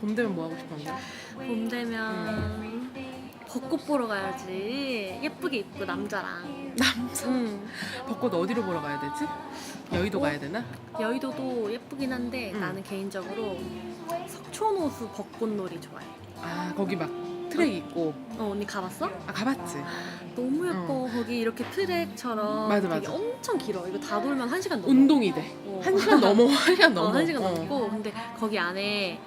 봄 되면 뭐 하고 싶었는데? 봄 되면 벚꽃 보러 가야지. 예쁘게 입고 남자랑. 남자 응. 벚꽃 어디로 보러 가야 되지? 여의도 어? 가야 되나? 여의도도 예쁘긴 한데 응. 나는 개인적으로 석촌호수 벚꽃놀이 좋아해. 아 거기 막 트랙 있고 어 언니 가봤어? 아 가봤지. 너무 예뻐. 거기 이렇게 트랙처럼 맞아, 되게 맞아. 엄청 길어. 이거 다 돌면 한 시간 넘어. 운동이 돼. 어. 한 시간 넘어. 한 시간 넘어. 어, 한 시간 어. 넘고 근데 거기 안에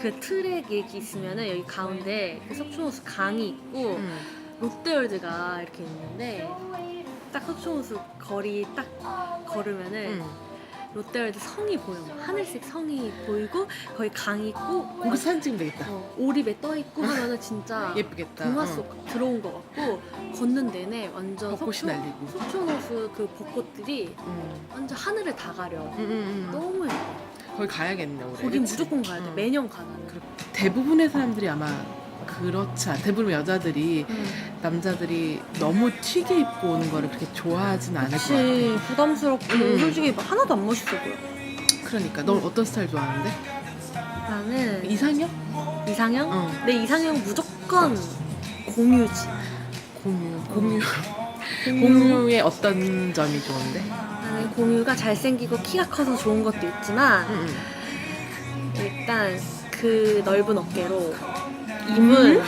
그 트랙 얘기 있으면은 여기 가운데 그 석촌호수 강이 있고 응. 롯데월드가 이렇게 있는데 딱 석촌호수 거리 딱 걸으면은 응. 롯데월드 성이 보여 막 하늘색 성이 보이고 거기 강이 있고 거기 사진 찍으면 되겠다. 어, 오립에 떠 있고 하면은 진짜 예쁘겠다. 동화 어. 속 들어온 것 같고 걷는 내내 완전 벚꽃이 석촌, 날리고. 석촌호수 그 벚꽃들이 응. 완전 하늘을 다 가려 응, 응, 응. 너무 예뻐 거기 가야겠네 올해. 거긴 그치? 무조건 가야 돼 응. 매년 가 나는 그렇- 대부분의 사람들이 아마 그렇지 않. 대부분 여자들이 응. 남자들이 너무 튀게 입고 오는 거를 그렇게 좋아하진 않을 것 같아. 그치 부담스럽고 음. 솔직히 하나도 안 멋있어 보여 그러니까 넌 어떤 스타일 좋아하는데? 나는 이상형? 이상형? 어. 내 이상형 무조건 공유지 공유. 공유. 공유의 어떤 점이 좋은데? 나는 공유가 잘생기고 키가 커서 좋은 것도 있지만 응, 응. 일단 그 넓은 어깨로 입을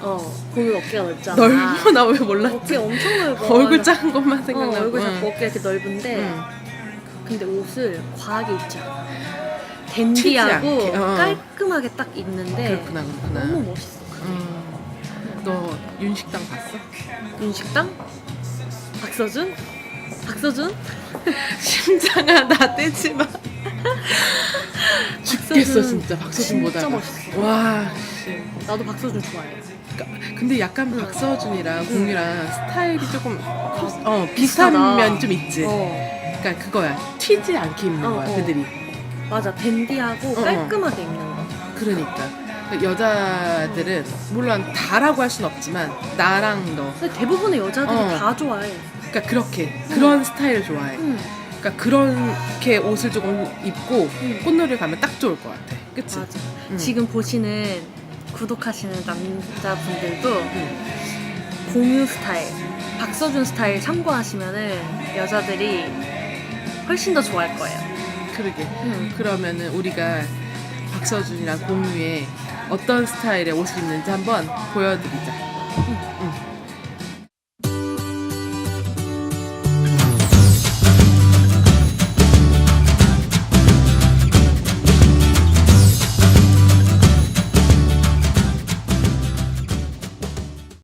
어 공유 어깨가 넓잖아 넓어 나 왜 몰라? 어깨 엄청 넓어 얼굴 작은 것만 어, 생각나고. 얼굴 응. 작고 어깨 이렇게 넓은데 응. 근데 옷을 과하게 입지 않아 댄디하고 않게, 어. 깔끔하게 딱 입는데 그렇구나 그렇구나. 너무 멋있어 음. 너 윤식당 봤어? 윤식당? 박서준? 박서준? 심장아 나 떼지 마. 죽겠어 박서준 진짜 박서준 진짜 보다가. 멋있어. 와. 씨. 나도 박서준 좋아해 근데 약간 응. 박서준이랑 응. 공유랑 스타일이 조금 어 비슷한 비슷하다. 면좀 있지. 어 그러니까 그거야. 튀지 않게 입는 어, 거야 어. 그들이. 맞아 댄디하고 어, 어. 깔끔하게 입는 거 그러니까. 여자들은 물론 다라고 할 순 없지만 나랑 너 근데 대부분의 여자들이 어. 다 좋아해 그러니까 그렇게 그런 스타일을 좋아해. 응. 그러니까 그렇게 옷을 조금 입고 응. 꽃놀이 가면 딱 좋을 것 같아. 그치? 맞아 응. 지금 보시는 구독하시는 남자분들도 응. 공유 스타일 박서준 스타일 참고하시면은 여자들이 훨씬 더 좋아할 거예요 그러게. 응. 그러면은 우리가 박서준이랑 공유의 어떤 스타일의 옷을 입는지 한번 보여드리자.